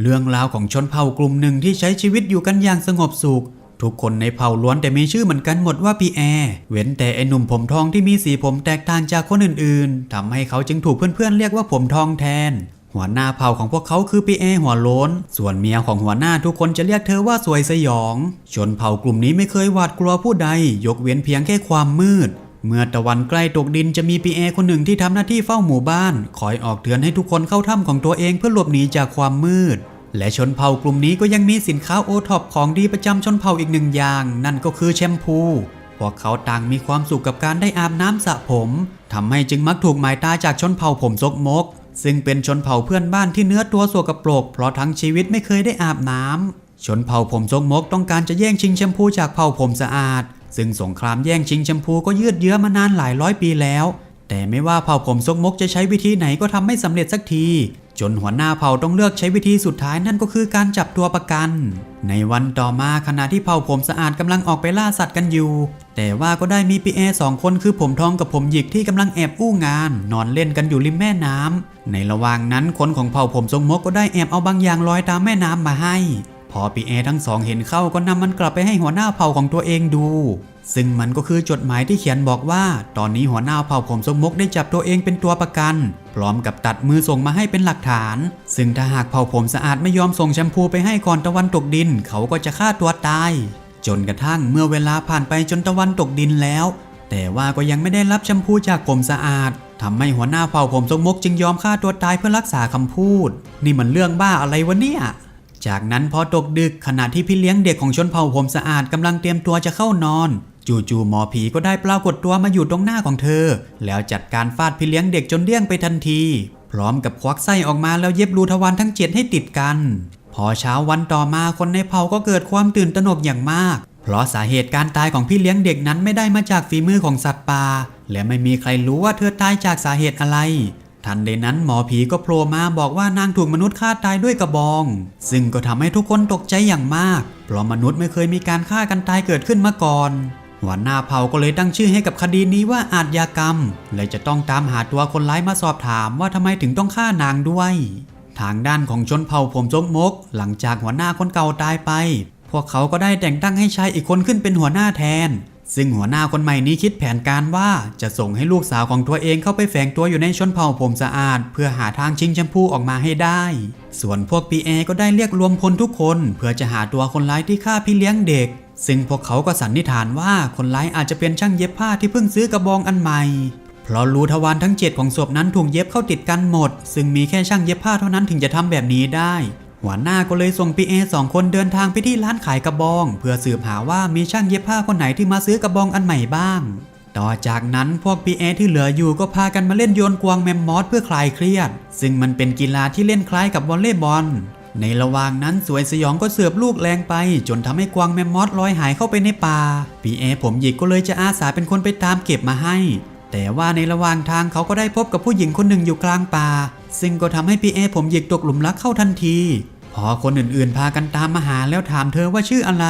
เรื่องราวของชนเผ่ากลุ่มหนึ่งที่ใช้ชีวิตอยู่กันอย่างสงบสุข ทุกคนในเผ่าล้วนแต่มีชื่อเหมือนกันหมดว่าพี่แอร์เว้นแต่ไอ้หนุ่มผมทองที่มีสีผมแตกต่างจากคนอื่นๆทำให้เขาจึงถูกเพื่อนๆเรียกว่าผมทองแทน หัวหน้าเผ่าของพวกเขาคือพี่แอร์หัวโล้น ส่วนเมียของหัวหน้าทุกคนจะเรียกเธอว่าสวยสยอง ชนเผ่ากลุ่มนี้ไม่เคยหวาดกลัวผู้ใด ยกเว้นเพียงแค่ความมืดเมื่อตะวันใกล้ตกดินจะมีปีแอคนหนึ่งที่ทำหน้าที่เฝ้าหมู่บ้าน คอยออกเตือนให้ทุกคนเข้าถ้ำของตัวเองเพื่อหลบหนีจากความมืด และชนเผ่ากลุ่มนี้ก็ยังมีสินค้าโอท็อปของดีประจำชนเผ่าอีกหนึ่งอย่าง นั่นก็คือแชมพู พวกเขาต่างมีความสุขกับการได้อาบน้ำสระผมทำให้จึงมักถูกหมายตาจากชนเผ่าผมซกมก ซึ่งเป็นชนเผ่าเพื่อนบ้านที่เนื้อตัวสกปรกเพราะทั้งชีวิตไม่เคยได้อาบน้ำชนเผ่าผมซกมกต้องการจะแย่งชิงแชมพูจากเผ่าผมสะอาด ซึ่งสงครามแย่งชิงแชมพูก็ยืดเยื้อมานานหลายร้อยปีแล้ว แต่ไม่ว่าเผ่าผมซกมกจะใช้วิธีไหนก็ทำไม่สำเร็จสักที จนหัวหน้าเผ่าต้องเลือกใช้วิธีสุดท้ายนั่นก็คือการจับตัวประกัน ในวันต่อมาขณะที่เผ่าผมสะอาดกำลังออกไปล่าสัตว์กันอยู่ แต่ว่าก็ได้มีปีแอสองคนคือผมทองกับผมหยิกที่กำลังแอบอู้งาน นอนเล่นกันอยู่ริมแม่น้ำในระหว่างนั้นคนของเผ่าผมทรงมกก็ได้แอบเอาบางอย่างลอยตามแม่น้ำมาให้ พอปีแอทั้งสองเห็นเข้าก็นำมันกลับไปให้หัวหน้าเผ่าของตัวเองดู ซึ่งมันก็คือจดหมายที่เขียนบอกว่า ตอนนี้หัวหน้าเผ่าผมทรงมกได้จับตัวเองเป็นตัวประกัน พร้อมกับตัดมือส่งมาให้เป็นหลักฐาน ซึ่งถ้าหากเผ่าผมสะอาดไม่ยอมส่งแชมพูไปให้ก่อนตะวันตกดิน เขาก็จะฆ่าตัวตาย จนกระทั่งเมื่อเวลาผ่านไปจนตะวันตกดินแล้ว แต่ว่าก็ยังไม่ได้รับแชมพูจากผมสะอาดทำให้หัวหน้าเผ่าผมทรงมกจึงยอมฆ่าตัวตายเพื่อรักษาคำพูด นี่มันเรื่องบ้าอะไรวะเนี่ยจากนั้นพอตกดึกขณะที่พี่เลี้ยงเด็กของชนเผ่าผมสะอาดกำลังเตรียมตัวจะเข้านอน จู่ๆหมอผีก็ได้ปรากฏตัวมาอยู่ตรงหน้าของเธอ แล้วจัดการฟาดพี่เลี้ยงเด็กจนเดี้ยงไปทันที พร้อมกับควักไส้ออกมาแล้วเย็บรูทวารทั้งเจ็ดให้ติดกัน พอเช้าวันต่อมาคนในเผ่าก็เกิดความตื่นตระหนกอย่างมาก เพราะสาเหตุการตายของพี่เลี้ยงเด็กนั้นไม่ได้มาจากฝีมือของสัตว์ป่าและไม่มีใครรู้ว่าเธอตายจากสาเหตุอะไรทันใดนั้นหมอผีก็โผล่มาบอกว่านางถูกมนุษย์ฆ่าตายด้วยกระบอง ซึ่งก็ทำให้ทุกคนตกใจอย่างมาก เพราะมนุษย์ไม่เคยมีการฆ่ากันตายเกิดขึ้นมาก่อน หัวหน้าเผ่าก็เลยตั้งชื่อให้กับคดีนี้ว่าอาชญากรรมและจะต้องตามหาตัวคนร้ายมาสอบถามว่าทำไมถึงต้องฆ่านางด้วย ทางด้านของชนเผ่าผมจกมก หลังจากหัวหน้าคนเก่าตายไป พวกเขาก็ได้แต่งตั้งให้ชายอีกคนขึ้นเป็นหัวหน้าแทน ซึ่งหัวหน้าคนใหม่นี้คิดแผนการว่าจะส่งให้ลูกสาวของตัวเองเข้าไปแฝงตัวอยู่ในชนเผ่าผมสะอาด เพื่อหาทางชิงแชมพูออกมาให้ได้ ส่วนพวกปีเอก็ได้เรียกรวมพลทุกคน เพื่อจะหาตัวคนร้ายที่ฆ่าพี่เลี้ยงเด็ก ซึ่งพวกเขาก็สันนิษฐานว่าคนร้ายอาจจะเป็นช่างเย็บผ้าที่เพิ่งซื้อกระบองอันใหม่ เพราะรูทวารทั้ง7ของศพนั้นถูกเย็บเข้าติดกันหมด ซึ่งมีแค่ช่างเย็บผ้าเท่านั้นถึงจะทำแบบนี้ได้ หัวหน้าก็เลยส่งปีเอสองคนเดินทางไปที่ร้านขายกระบอง เพื่อสืบหาว่ามีช่างเย็บผ้าคนไหนที่มาซื้อกระบองอันใหม่บ้าง ต่อจากนั้นพวกปีเอที่เหลืออยู่ก็พากันมาเล่นโยนกวางแมมมอสเพื่อคลายเครียด ซึ่งมันเป็นกีฬาที่เล่นคล้ายกับวอลเลย์บอล ในระหว่างนั้นสวยสยองก็เสือบลูกแรงไป จนทำให้กวางแมมมอสลอยหายเข้าไปในป่าปีเอผมหยิกก็เลยจะอาสาเป็นคนไปตามเก็บมาให้ แต่ว่าในระหว่างทางเขาก็ได้พบกับผู้หญิงคนหนึ่งอยู่กลางป่า ซึ่งก็ทำให้ปีเอผมหยิกตกหลุมรักเข้าทันที พอคนอื่นๆ พากันตามมาหาแล้วถามเธอว่าชื่ออะไร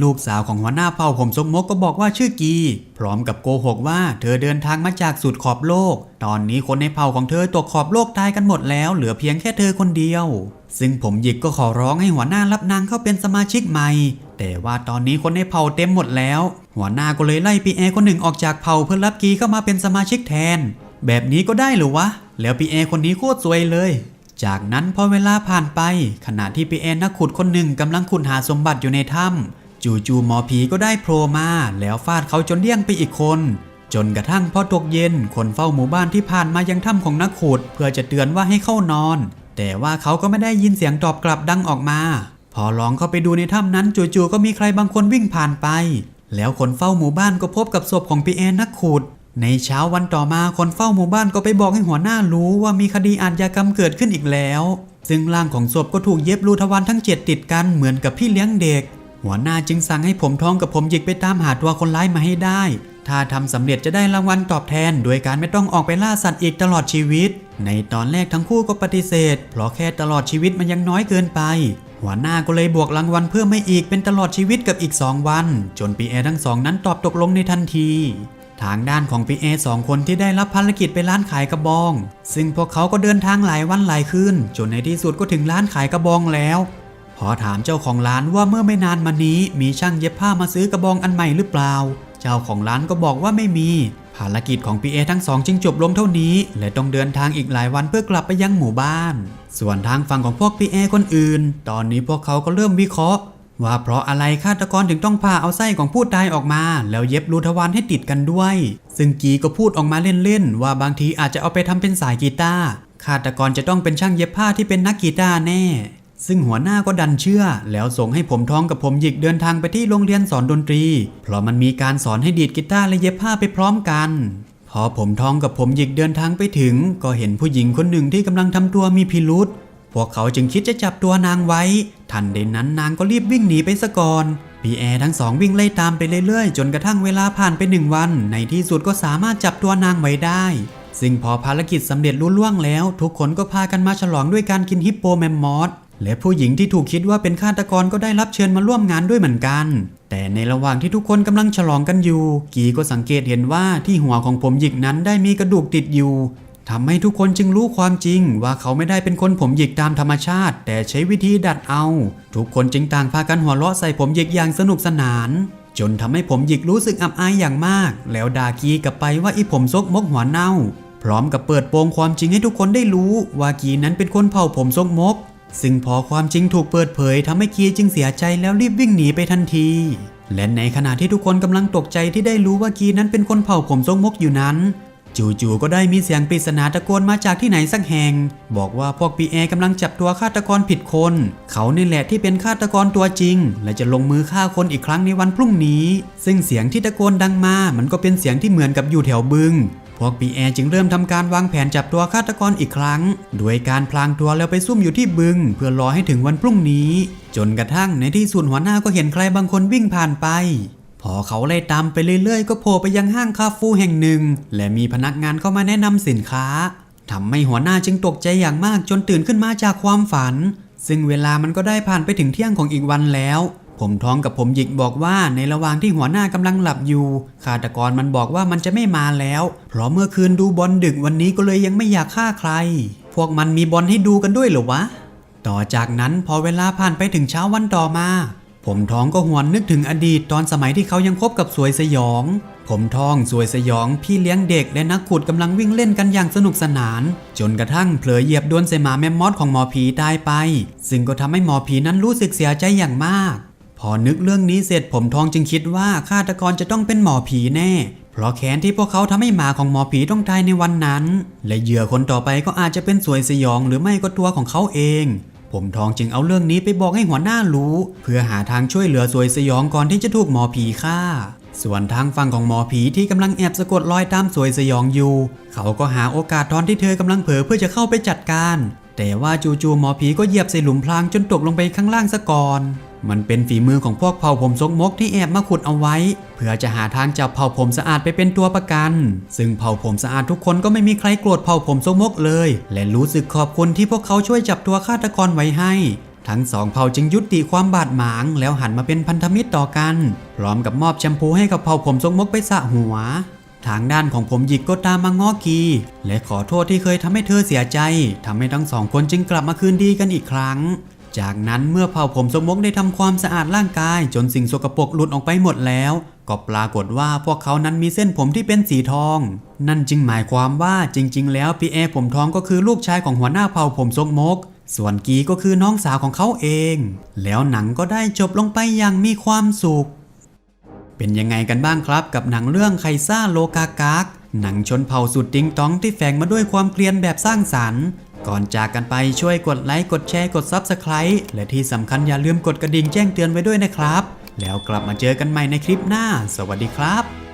ลูกสาวของหัวหน้าเผ่าผมทรงมกก็บอกว่าชื่อกี พร้อมกับโกหกว่าเธอเดินทางมาจากสุดขอบโลก ตอนนี้คนในเผ่าของเธอตกขอบโลกตายกันหมดแล้ว เหลือเพียงแค่เธอคนเดียว ซึ่งผมหยิกก็ขอร้องให้หัวหน้ารับนางเข้าเป็นสมาชิกใหม่ แต่ว่าตอนนี้คนในเผ่าเต็มหมดแล้ว หัวหน้าก็เลยไล่ปีแอคนหนึ่งออกจากเผ่าเพื่อรับกีเข้ามาเป็นสมาชิกแทน แบบนี้ก็ได้หรือวะ แล้วปีแอคนนี้โคตรสวยเลยจากนั้นพอเวลาผ่านไป ขณะที่ปีแอนนักขุดคนหนึ่งกำลังขุดหาสมบัติอยู่ในถ้ำ จู่ๆหมอผีก็ได้โผล่มาแล้วฟาดเขาจนเลี่ยงไปอีกคน จนกระทั่งพอตกเย็น คนเฝ้าหมู่บ้านที่ผ่านมายังถ้ำของนักขุด เพื่อจะเตือนว่าให้เข้านอน แต่ว่าเขาก็ไม่ได้ยินเสียงตอบกลับดังออกมา พอลองเข้าไปดูในถ้ำนั้นจู่ๆก็มีใครบางคนวิ่งผ่านไป แล้วคนเฝ้าหมู่บ้านก็พบกับศพของปีแอนนักขุดในเช้าวันต่อมาคนเฝ้าหมู่บ้านก็ไปบอกให้หัวหน้ารู้ว่ามีคดีอาชญากรรมเกิดขึ้นอีกแล้ว ซึ่งร่างของศพก็ถูกเย็บรูทวารทั้งเจ็ดติดกันเหมือนกับพี่เลี้ยงเด็ก หัวหน้าจึงสั่งให้ผมท้องกับผมหยิกไปตามหาตัวคนร้ายมาให้ได้ ถ้าทำสำเร็จจะได้รางวัลตอบแทน โดยการไม่ต้องออกไปล่าสัตว์อีกตลอดชีวิต ในตอนแรกทั้งคู่ก็ปฏิเสธ เพราะแค่ตลอดชีวิตมันยังน้อยเกินไป หัวหน้าก็เลยบวกรางวัลเพิ่มไม่อีกเป็นตลอดชีวิตกับอีก 2 วัน จนปีแอทั้งสองนั้นตอบตกลงในทันทีทางด้านของพี่เอสองคนที่ได้รับภารกิจไปร้านขายกระบอง ซึ่งพวกเขาก็เดินทางหลายวันหลายคืนจนในที่สุดก็ถึงร้านขายกระบองแล้ว อถามเจ้าของร้านว่าเมื่อไม่นานมานี้มีช่างเย็บผ้ามาซื้อกระบองอันใหม่หรือเปล่า เจ้าของร้านก็บอกว่าไม่มี ภารกิจของพีเอทั้งสองจึงจบลงเท่านี้และต้องเดินทางอีกหลายวันเพื่อกลับไปยังหมู่บ้าน ส่วนทางฝั่งของพวกพีเอคนอื่น ตอนนี้พวกเขาก็เริ่มวิเคราะห์ ว่าเพราะอะไรฆาตกรถึงต้องพาเอาไส้ของผู้ตายออกมา แล้วเย็บรูทวารให้ติดกันด้วย ซึ่งกีก็พูดออกมาเล่นๆว่าบางทีอาจจะเอาไปทำเป็นสายกีตาร์ฆาตกรจะต้องเป็นช่างเย็บผ้าที่เป็นนักกีตาร์แน่ ซึ่งหัวหน้าก็ดันเชื่อ แล้วส่งให้ผมทองกับผมหยิกเดินทางไปที่โรงเรียนสอนดนตรี เพราะมันมีการสอนให้ดีดกีตาร์และเย็บผ้าไปพร้อมกัน พอผมทองกับผมหยิกเดินทางไปถึง ก็เห็นผู้หญิงคนหนึ่งที่กำลังทำตัวมีพิรุษพวกเขาจึงคิดจะจับตัวนางไว้ ทันใดนั้นนางก็รีบวิ่งหนีไปซะก่อนพีแอร์ทั้งสองวิ่งไล่ตามไปเรื่อยๆ จนกระทั่งเวลาผ่านไปหนึ่งวัน ในที่สุดก็สามารถจับตัวนางไว้ได้ ซึ่งพอภารกิจสำเร็จลุล่วงแล้ว ทุกคนก็พากันมาฉลองด้วยการกินฮิปโปแมมมอส และผู้หญิงที่ถูกคิดว่าเป็นฆาตกรก็ได้รับเชิญมาร่วมงานด้วยเหมือนกัน แต่ในระหว่างที่ทุกคนกำลังฉลองกันอยู่ กีก็สังเกตเห็นว่าที่หัวของผมหยิกนั้นได้มีกระดูกติดอยู่ทำให้ทุกคนจึงรู้ความจริงว่าเขาไม่ได้เป็นคนผมหยิกตามธรรมชาติ แต่ใช้วิธีดัดเอา ทุกคนจึงต่างพากันหัวเราะใส่ผมหยิกอย่างสนุกสนาน จนทำให้ผมหยิกรู้สึกอับอายอย่างมาก แล้วด่ากีกลับไปว่าอีผมซกมกหัวเน่า พร้อมกับเปิดโปงความจริงให้ทุกคนได้รู้ว่ากีนั้นเป็นคนเผ่าผมซกมก ซึ่งพอความจริงถูกเปิดเผยทำให้กีจึงเสียใจแล้วรีบวิ่งหนีไปทันที และในขณะที่ทุกคนกำลังตกใจที่ได้รู้ว่ากีนั้นเป็นคนเผ่าผมทรงมกอยู่นั้น จู่ๆก็ได้มีเสียงปริศนาตะโกนมาจากที่ไหนสักแห่ง บอกว่าพวกปีเอกำลังจับตัวฆาตกรผิดคน เขานี่แหละที่เป็นฆาตกรตัวจริง และจะลงมือฆ่าคนอีกครั้งในวันพรุ่งนี้ ซึ่งเสียงที่ตะโกนดังมา มันก็เป็นเสียงที่เหมือนกับอยู่แถวบึง วกปีแอจึงเริ่มทำการวางแผนจับตัวฆาตกรอีกครั้ง โดยการพลางตัวแล้วไปซุ่มอยู่ที่บึง เพื่อรอให้ถึงวันพรุ่งนี้ จนกระทั่งในที่สุดหัวหน้าก็เห็นใครบางคนวิ่งผ่านไป พอเขาไล่ตามไปเรื่อยๆ ก็โผล่ไปยังห้างคาฟูแห่งหนึ่ง และมีพนักงานเข้ามาแนะนำสินค้าทำให้หัวหน้าจึงตกใจอย่างมากจนตื่นขึ้นมาจากความฝัน ซึ่งเวลามันก็ได้ผ่านไปถึงเที่ยงของอีกวันแล้ว ผมท้องกับผมหยิกบอกว่าในระหว่างที่หัวหน้ากำลังหลับอยู่ฆาตกรมันบอกว่ามันจะไม่มาแล้ว เพราะเมื่อคืนดูบอลดึกวันนี้ก็เลยยังไม่อยากฆ่าใคร พวกมันมีบอลให้ดูกันด้วยเหรอวะ ต่อจากนั้นพอเวลาผ่านไปถึงเช้าวันต่อมา ผมท้องก็หวนนึกถึงอดีตตอนสมัยที่เขายังคบกับสวยสยอง ผมทองสวยสยอง พี่เลี้ยงเด็กและนักขุดกำลังวิ่งเล่นกันอย่างสนุกสนาน จนกระทั่งเผลอเหยียบโดนใส่หมาแมมมอสของหมอผีตายไป ซึ่งก็ทำให้หมอผีนั้นรู้สึกเสียใจอย่างมาก พอนึกเรื่องนี้เสร็จผมทองจึงคิดว่าฆาตกรจะต้องเป็นหมอผีแน่ เพราะแค้นที่พวกเขาทำให้หมาของหมอผีต้องตายในวันนั้น และเหยื่อคนต่อไปก็อาจจะเป็นสวยสยองหรือไม่ก็ตัวของเขาเอง ผมทองจึงเอาเรื่องนี้ไปบอกให้หัวหน้ารู้ เพื่อหาทางช่วยเหลือสวยสยองก่อนที่จะถูกหมอผีฆ่า ส่วนทางฝั่งของหมอผีที่กำลังแอบสะกดรอยตามสวยสยองอยู่ เขาก็หาโอกาสตอนที่เธอกำลังเผลอเพื่อจะเข้าไปจัดการ แต่ว่าจู่ๆหมอผีก็เหยียบใส่หลุมพรางจนตกลงไปข้างล่างซะก่อน มันเป็นฝีมือของพวกเผ่าผมซกมกที่แอบมาขุดเอาไว้ เพื่อจะหาทางจับเผ่าผมสะอาดไปเป็นตัวประกัน ซึ่งเผ่าผมสะอาดทุกคนก็ไม่มีใครโกรธเผ่าผมซกมกเลย และรู้สึกขอบคุณที่พวกเขาช่วยจับตัวฆาตกรไว้ให้ทั้งสองเผ่าจึงยุติความบาดหมาง แล้วหันมาเป็นพันธมิตรต่อกัน พร้อมกับมอบแชมพูให้กับเผ่าผมซกมกไปสะหัว ทางด้านของผมหยิกก็ตามมาง้อกี และขอโทษที่เคยทำให้เธอเสียใจทำให้ทั้งสองคนจึงกลับมาคืนดีกันอีกครั้ง จากนั้นเมื่อเผ่าผมสมมกได้ทำความสะอาดร่างกาย จนสิ่งสกปรกหลุดออกไปหมดแล้ว ก็ปรากฏว่าพวกเขานั้นมีเส้นผมที่เป็นสีทอง นั่นจึงหมายความว่าจริง ๆ แล้วปีแอผมทองก็คือลูกชายของหัวหน้าเผ่าผมสกมกส่วนกีก็คือน้องสาวของเขาเอง แล้วหนังก็ได้จบลงไปอย่างมีความสุข เป็นยังไงกันบ้างครับ กับหนังเรื่องไคซ่าโลกากากหนังชนเผ่าสุดติงตองที่แฝงมาด้วยความเกลียนแบบสร้างสรรค์ ก่อนจากกันไปช่วยกดไลค์กดแชร์กด Subscribe และที่สำคัญอย่าลืมกดกระดิ่งแจ้งเตือนไว้ด้วยนะครับ แล้วกลับมาเจอกันใหม่ในคลิปหน้า สวัสดีครับ